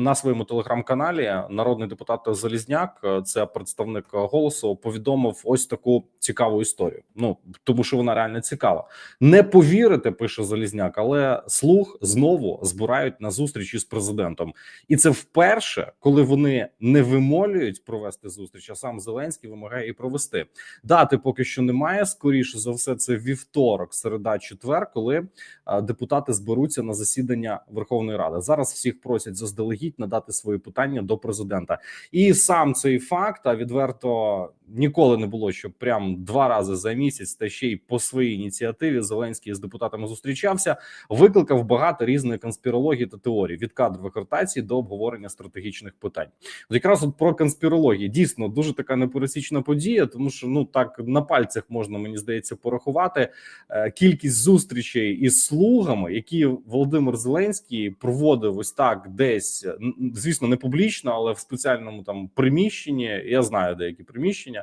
на своєму телеграм-каналі народний депутат Залізняк, е, це представник голосу, повідомив ось таку цікаву історію. Ну тому, що вона реально цікава. Не повірите, пише Залізняк, але слух знову збирають на зустріч із президентом, і це вперше, коли вони не вимолюють провести зустріч. А сам Зеленський вимагає і провести дати. Поки що немає. Скоріше за все, це вівторок, середа, четвер, коли е, депутати зберуться на засідання Верховної Ради. Зараз всіх просять заздалегідь надати свої питання до президента, і сам цей факт а відверто ніколи не було, щоб прям два рази за місяць, та ще й по своїй ініціативі Зеленський з депутатами зустрічався. Викликав багато різної конспірології та теорій від кадрових ротацій до обговорення стратегічних питань. От якраз от про конспірологію дійсно дуже така непересічна подія, тому що ну так на пальцях можна мені здається порахувати е, кількість зустрічей із слугами, які Володимир Зеленський проводив ось так, десь звісно, не публічно, але в спеціальному там приміщенні. Я знаю деякі приміщення.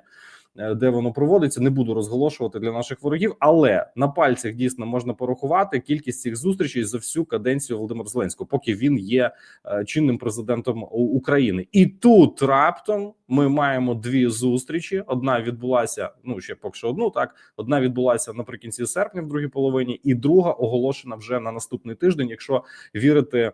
Е, Де воно проводиться, не буду розголошувати для наших ворогів, але на пальцях дійсно можна порахувати кількість цих зустрічей за всю каденцію Володимира Зеленського, поки він є е, чинним президентом України. І тут раптом ми маємо дві зустрічі. Одна відбулася. Ну ще поки що одну так. Одна відбулася наприкінці серпня, в другій половині, і друга оголошена вже на наступний тиждень, якщо вірити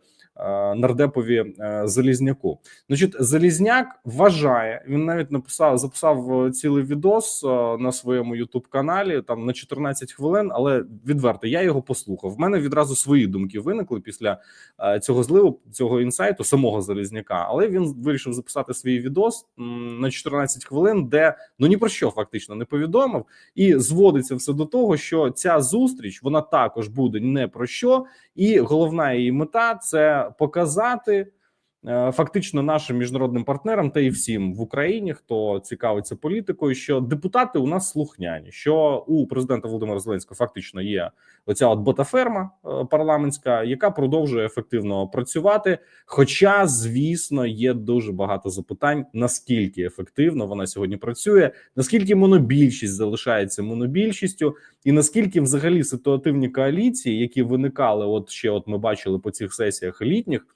нардепові е, Залізняку. Значить, Залізняк вважає. Він навіть написав, записав е, цілий відос е, на своєму Ютуб каналі там на 14 хвилин. Але відверто я його послухав. В мене відразу свої думки виникли після е, цього зливу, цього інсайту, самого Залізняка. Але він вирішив записати свій відос на 14 хвилин, де ну ні про що фактично не повідомив, і зводиться все до того, що ця зустріч вона також буде не про що, і головна її мета це показати. Е, Фактично нашим міжнародним партнерам та і всім в Україні, хто цікавиться політикою, що депутати у нас слухняні, що у президента Володимира Зеленського фактично є оця от ботаферма е, парламентська, яка продовжує ефективно працювати. Хоча, звісно, є дуже багато запитань, наскільки ефективно вона сьогодні працює, наскільки монобільшість залишається монобільшістю, і наскільки взагалі ситуативні коаліції, які виникали, от ще от ми бачили по цих сесіях літніх.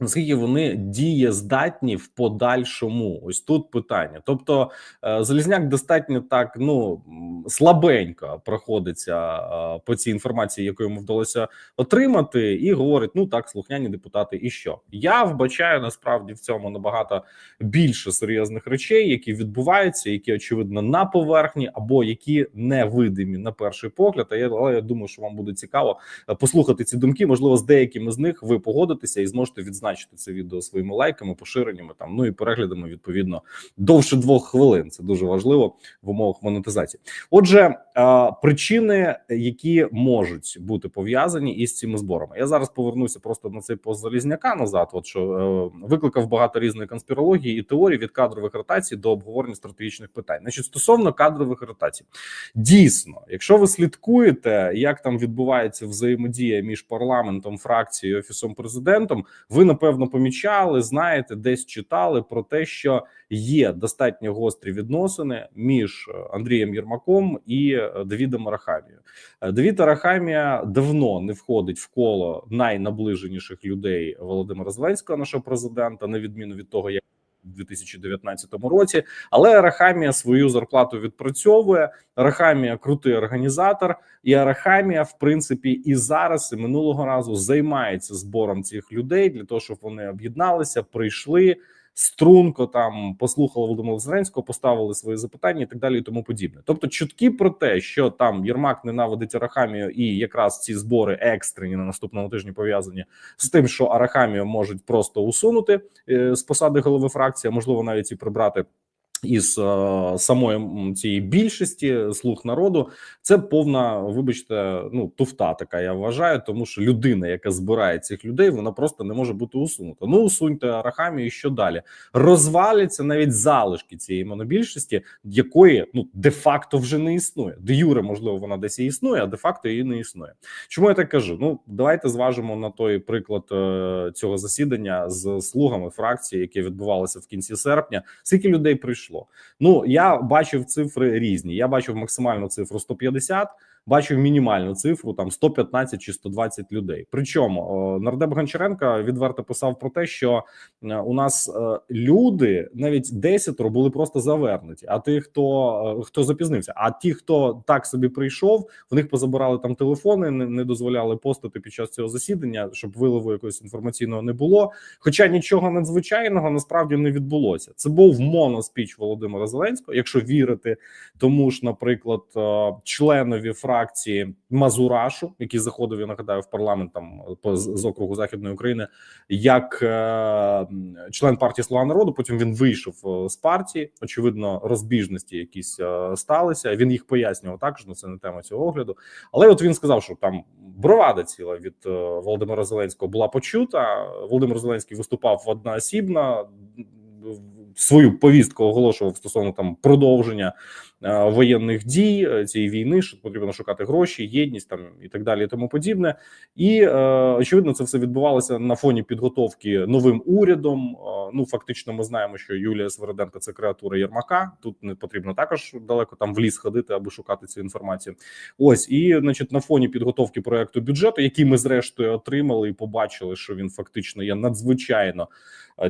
Наскільки вони дієздатні в подальшому? Ось тут питання. Тобто, е, Залізняк достатньо так ну слабенько проходиться е, по цій інформації, яку йому вдалося отримати, і говорить: ну так, слухняні депутати, і що я вбачаю насправді в цьому набагато більше серйозних речей, які відбуваються, які очевидно на поверхні, або які невидимі на перший погляд. А я але я думаю, що вам буде цікаво е, послухати ці думки. Можливо, з деякими з них ви погодитеся і зможете відзначити це відео своїми лайками, поширеннями там ну і переглядами відповідно довше двох хвилин. Це дуже важливо в умовах монетизації. Отже, причини, які можуть бути пов'язані із цими зборами, я зараз повернуся просто на цей пост Залізняка назад. От що е, викликав багато різної конспірології і теорії від кадрових ротацій до обговорення стратегічних питань. Значить, стосовно кадрових ротацій, дійсно, якщо ви слідкуєте, як там відбувається взаємодія між парламентом, фракцією, офісом президентом, ви напевно помічали, знаєте, десь читали про те, що є достатньо гострі відносини між е, Андрієм Єрмаком і е, Давідом Арахамією. Е, Давід Арахамія давно не входить в коло найнаближеніших людей Володимира Зеленського, нашого президента, на відміну від того, як 2019 році, але Арахамія свою зарплату відпрацьовує. Арахамія крутий організатор, і Арахамія, в принципі, і зараз, і минулого разу займається збором цих людей для того, щоб вони об'єдналися, прийшли струнко там послухали Володимира Зеленського, поставили свої запитання і так далі, і тому подібне. Тобто, чутки про те, що там Єрмак ненавидить Арахамію, і якраз ці збори екстрені на наступному тижні пов'язані з тим, що Арахамію можуть просто усунути е, з посади голови фракції, а можливо навіть і прибрати. Із е, самої цієї більшості слуг народу це повна, вибачте, ну туфта така. Я вважаю, тому що людина, яка збирає цих людей, вона просто не може бути усунута. Ну усуньте Арахамію, і що далі розваляться навіть залишки цієї монобільшості, якої ну де-факто вже не існує. Де юре, можливо, вона десь і існує, а де-факто її не існує. Чому я так кажу? Ну давайте зважимо на той приклад е, цього засідання з слугами фракції, яке відбувалося в кінці серпня. Скільки людей прийшло? Ну я бачив цифри різні. Я бачив максимальну цифру 150, бачив мінімальну цифру там 115 чи 120 людей. Причому е, нардеп Гончаренка відверто писав про те, що е, у нас е, люди навіть десятеро були просто завернуті. А ті, хто хто запізнився, а ті, хто так собі прийшов, в них позабирали там телефони, не, не дозволяли постати під час цього засідання, щоб виливу якогось інформаційного не було. Хоча нічого надзвичайного насправді не відбулося. Це був моноспіч Володимира Зеленського, якщо вірити тому ж, наприклад, членові фракції Мазурашу, який заходив, я нагадаю, в парламент там по з округу західної України, як е, член партії Слуга народу. Потім він вийшов з партії. Очевидно, розбіжності якісь е, сталися. Він їх пояснював також. Ну це не тема цього огляду. Але от він сказав, що там бровада ціла від е, Володимира Зеленського була почута. Володимир Зеленський виступав одноосібно свою повістку оголошував стосовно там продовження е, воєнних дій е, цієї війни, що потрібно шукати гроші, єдність там і так далі, і тому подібне. І е, очевидно, це все відбувалося на фоні підготовки новим урядом. Е, ну фактично, ми знаємо, що Юлія Свериденко це креатура Єрмака. Тут не потрібно також далеко там в ліс ходити, аби шукати цю інформацію. Ось і, значить, на фоні підготовки проекту бюджету, який ми зрештою отримали і побачили, що він фактично є надзвичайно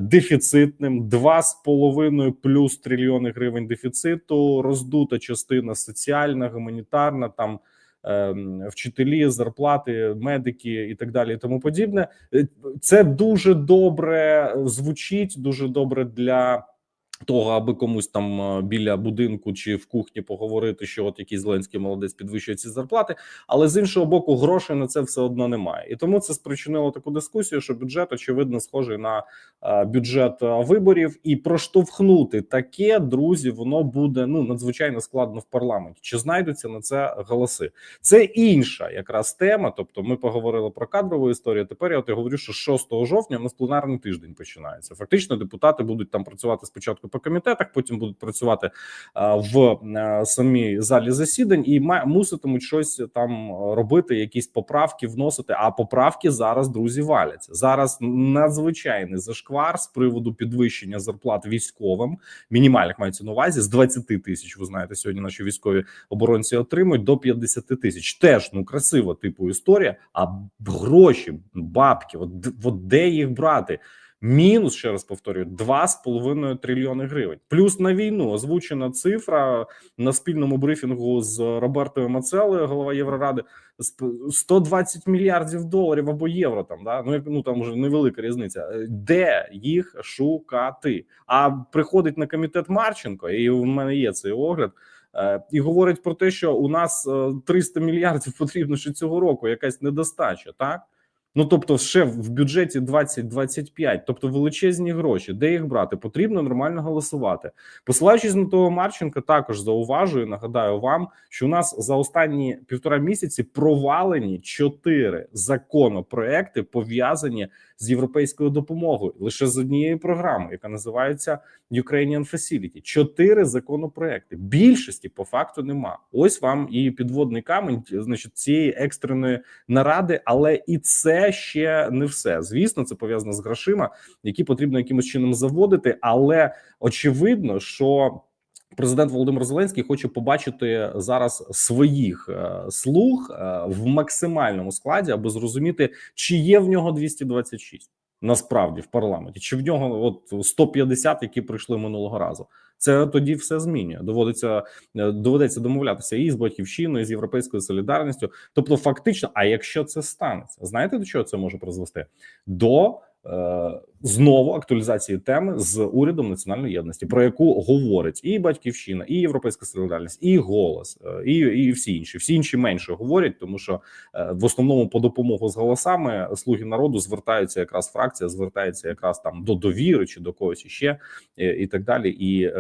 дефіцитним, два з половиною плюс трильйони гривень дефіциту, роздута частина соціальна, гуманітарна там. Ем, вчителі, зарплати, медики і так далі, і тому подібне, це дуже добре звучить, дуже добре для того, аби комусь там е, біля будинку чи в кухні поговорити, що от який Зеленський молодець підвищує ці зарплати, але з іншого боку, грошей на це все одно немає, і тому це спричинило таку дискусію, що бюджет очевидно схожий на е, бюджет е, виборів, і проштовхнути таке друзі, воно буде ну надзвичайно складно в парламенті. Чи знайдуться на це голоси? Це інша якраз тема. Тобто, ми поговорили про кадрову історію. Тепер я от говорю, що 6 жовтня у нас пленарний тиждень починається. Фактично, депутати будуть там працювати спочатку по комітетах, потім будуть працювати в самій залі засідань і муситимуть щось там робити, якісь поправки вносити. А поправки зараз друзі валяться. Зараз надзвичайний зашквар з приводу підвищення зарплат військовим. Мінімальних мається на увазі з 20 тисяч. Ви знаєте, сьогодні наші військові оборонці отримують до 50 тисяч. Теж ну красива типу історія. А гроші, бабки, от, от де їх брати? Мінус ще раз повторюю 2,5 трильйони гривень. Плюс на війну озвучена цифра на спільному брифінгу з Робертою Мацелою, голова Євроради 120 мільярдів доларів або євро. Там да ну ну там вже невелика різниця. Де їх шукати? А приходить на комітет Марченко, і в мене є цей огляд. Е, і говорить про те, що у нас 300 е, мільярдів потрібно ще цього року. Якась недостача, так. Ну тобто, ще в бюджеті 20-25, тобто величезні гроші. Де їх брати? Потрібно нормально голосувати. Посилаючись на того Марченка, також зауважую. Нагадаю вам, що у нас за останні півтора місяці провалені чотири законопроекти пов'язані з європейською допомогою лише з однієї програми, яка називається Ukrainian Facility. Чотири законопроекти. Більшості по факту нема. Ось вам і підводний камень, значить, цієї екстреної наради, але і це ще не все. Звісно, це пов'язано з грошима, які потрібно якимось чином заводити, але очевидно, що. Президент Володимир Зеленський хоче побачити зараз своїх е, слуг е, в максимальному складі, аби зрозуміти, чи є в нього 226 насправді в парламенті, чи в нього от 150, які прийшли минулого разу. Це тоді все змінює. Доводиться е, доведеться домовлятися і з батьківщиною, і з європейською солідарністю. Тобто, фактично, а якщо це станеться, знаєте до чого це може призвести? До знову актуалізації теми з урядом національної єдності, про яку говорить і батьківщина, і європейська солідарність, і голос, е, і і всі інші. Всі інші менше говорять, тому що е, в основному по допомогу з голосами слуги народу звертаються якраз фракція, звертається якраз там до довіри чи до когось іще, і так далі, і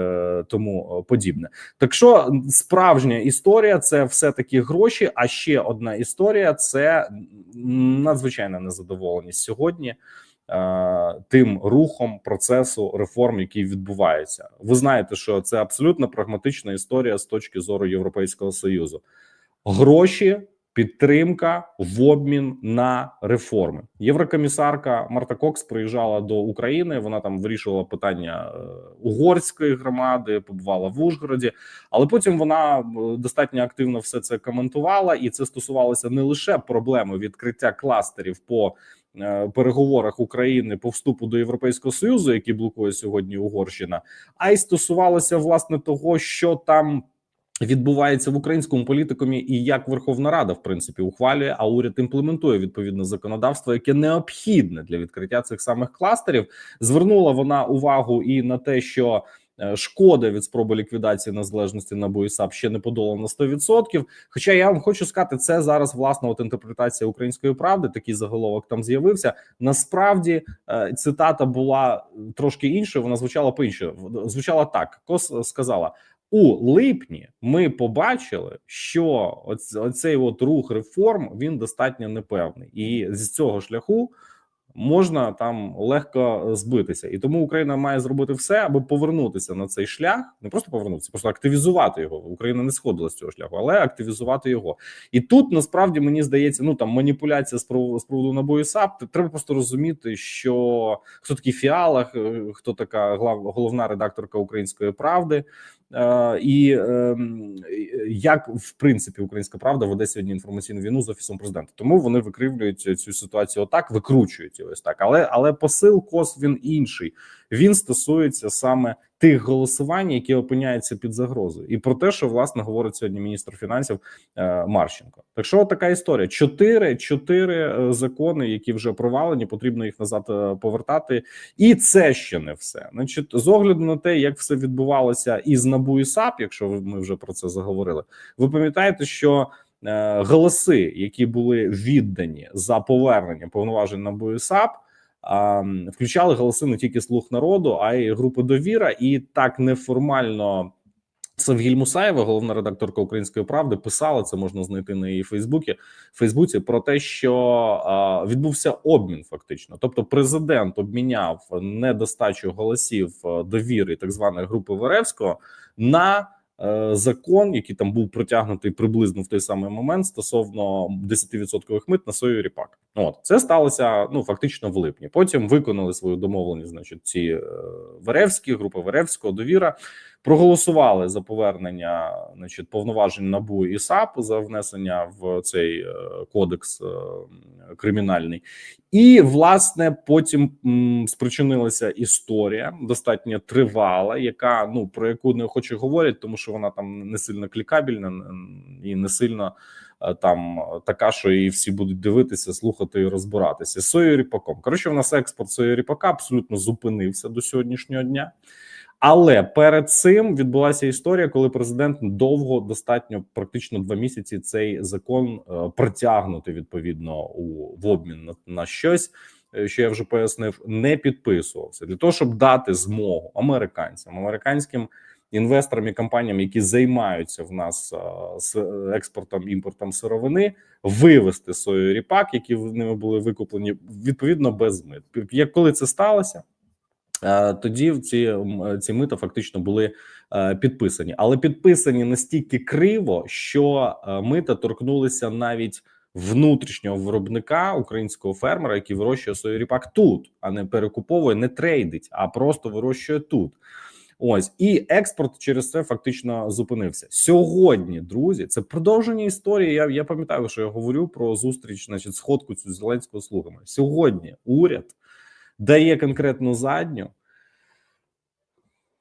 тому подібне. Так що справжня історія це все таки гроші. А ще одна історія це надзвичайна незадоволеність сьогодні. Е, тим рухом процесу реформ, який відбувається. Ви знаєте, що це абсолютно прагматична історія з точки зору Європейського союзу. Гроші підтримка в обмін на реформи. Єврокомісарка Марта Кокс приїжджала до України. Вона там вирішувала питання е, угорської громади, побувала в Ужгороді, але потім вона е, достатньо активно все це коментувала, і це стосувалося не лише проблеми відкриття кластерів по переговорах України по вступу до Європейського союзу, які блокує сьогодні Угорщина, а й стосувалося власне того, що там. Відбувається в українському політикумі, і як Верховна Рада в принципі ухвалює, а уряд імплементує відповідне законодавство, яке необхідне для відкриття цих самих кластерів. Звернула вона увагу і на те, що е, шкода від спроби ліквідації незалежності на БОІСАП ще не подолана 100%. Хоча я вам хочу сказати, це зараз власна от інтерпретація української правди. Такий заголовок там з'явився. Насправді е, цитата була трошки іншою. Вона звучала по іншому. Звучала так: Кос сказала. У липні ми побачили, що оцей от рух реформ він достатньо непевний, і з цього шляху можна там легко збитися, і тому Україна має зробити все, аби повернутися на цей шлях, не просто повернутися, просто активізувати його. Україна не сходила з цього шляху, але активізувати його. І тут насправді мені здається, ну там маніпуляція з приводу, набою САП. Треба просто розуміти, що хто такий фіалах, е, хто така головна редакторка української правди. Е, і е, як в принципі українська правда веде сьогодні інформаційну війну з офісом президента, тому вони викривлюють цю ситуацію отак, викручують ось так. Але але посил кос він інший. Він стосується саме тих голосувань, які опиняються під загрозою, і про те, що власне говорить сьогодні міністр фінансів е, Марченко. Так що така історія: чотири чотири е, закони, які вже провалені, потрібно їх назад е, повертати, і це ще не все. Значить, з огляду на те, як все відбувалося із НАБУ і САП, якщо ми вже про це заговорили, ви пам'ятаєте, що голоси, які були віддані за повернення повноважень НАБУ і САП, включали голоси не тільки слух народу, а й групи довіра, і так неформально. Савгіль Мусаєва, головна редакторка Української правди, писала це можна знайти на її Фейсбуці Фейсбуці про те, що відбувся обмін, фактично. Тобто, президент обміняв недостачу голосів довіри так званої групи Веревського на Е, закон, який там був протягнутий приблизно в той самий момент стосовно 10% мит на сою ріпак. От це сталося ну фактично в липні. Потім виконали свою домовленість. Значить, ці е, Веревські групи Веревського довіра проголосували за повернення, значить, повноважень набу і САП за внесення в цей е, кодекс кримінальний, і власне потім спричинилася історія достатньо тривала, яка ну про яку не хоче говорять, тому що вона там не сильно клікабельна і не сильно е, там така, що її всі будуть дивитися, слухати і розбиратися. Сою ріпаком. Коротше, в нас експорт сою ріпака абсолютно зупинився до сьогоднішнього дня. Але перед цим відбулася історія, коли президент довго достатньо практично два місяці цей закон е, протягнути відповідно у в обмін на, на щось. Е, що я вже пояснив, не підписувався для того, щоб дати змогу американцям, американським інвесторам і компаніям, які займаються в нас з експортом імпортом сировини, вивести сою ріпак, які в ними були викуплені відповідно без мит. Як коли це сталося? Тоді ці ці мита фактично були е, підписані, але підписані настільки криво, що е, мита торкнулися навіть внутрішнього виробника українського фермера, який вирощує свій ріпак тут, а не перекуповує, не трейдить, а просто вирощує тут. Ось і експорт через це фактично зупинився сьогодні. Друзі, це продовження історії. Я я пам'ятаю, що я говорю про зустріч, значить, сходку цю зеленського слугами. Сьогодні уряд дає конкретну задню.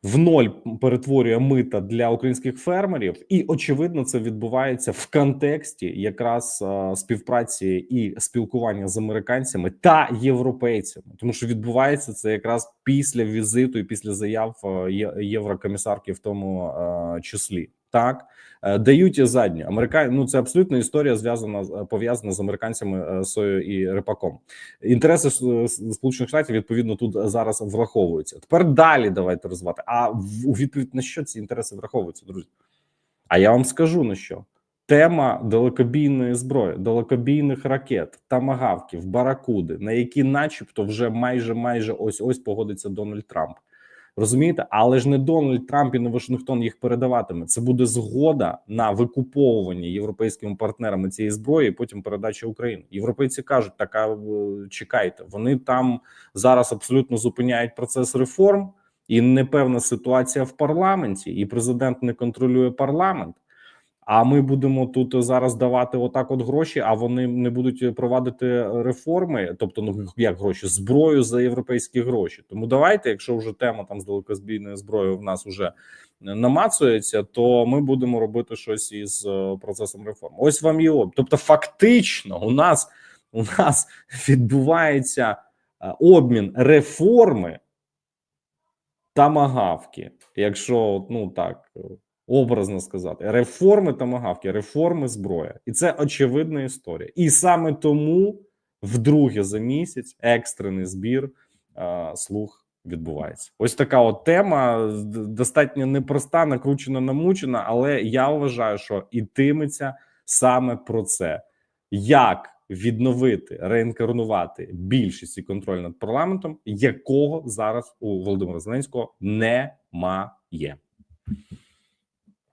В ноль перетворює мита для українських фермерів, і очевидно, це відбувається в контексті якраз а, співпраці і спілкування з американцями та європейцями, тому що відбувається це якраз після візиту і після заяв єврокомісарки в тому а, числі так е, дають задню Америка... Ну, це абсолютно історія зв'язана е, пов'язана з американцями е, сою і репаком. Інтереси сполучених штатів відповідно тут зараз враховуються. Тепер далі давайте розвивати. А у відповідь на що ці інтереси враховуються, друзі? А я вам скажу на що. Тема далекобійної зброї, далекобійних ракет, тамагавків, баракуди, на які, начебто, вже майже майже ось ось погодиться Дональд Трамп. Розумієте, але ж не Дональд Трамп і не Вашингтон їх передаватиме. Це буде згода на викуповування європейськими партнерами цієї зброї. і Потім передача Україні. Європейці кажуть, така е, чекайте. Вони там зараз абсолютно зупиняють процес реформ, і непевна ситуація в парламенті, і президент не контролює парламент. А ми будемо тут зараз давати отак, от гроші, а вони не будуть провадити реформи, тобто, ну як гроші, зброю за європейські гроші. Тому давайте, якщо вже тема там з далекозбійною зброєю в нас вже намацується, то ми будемо робити щось із е, процесом реформ. Ось вам і об. Тобто, фактично, у нас у нас відбувається е, обмін реформи тамагавки, якщо ну так образно сказати, реформи тамагавки, реформи зброя, і це очевидна історія. І саме тому вдруге за місяць екстрений збір е, слуг відбувається. Ось така от тема достатньо непроста, накручена, намучена, але я вважаю, що ітиметься саме про це, як відновити, реінкарнувати більшість і контроль над парламентом, якого зараз у Володимира Зеленського немає.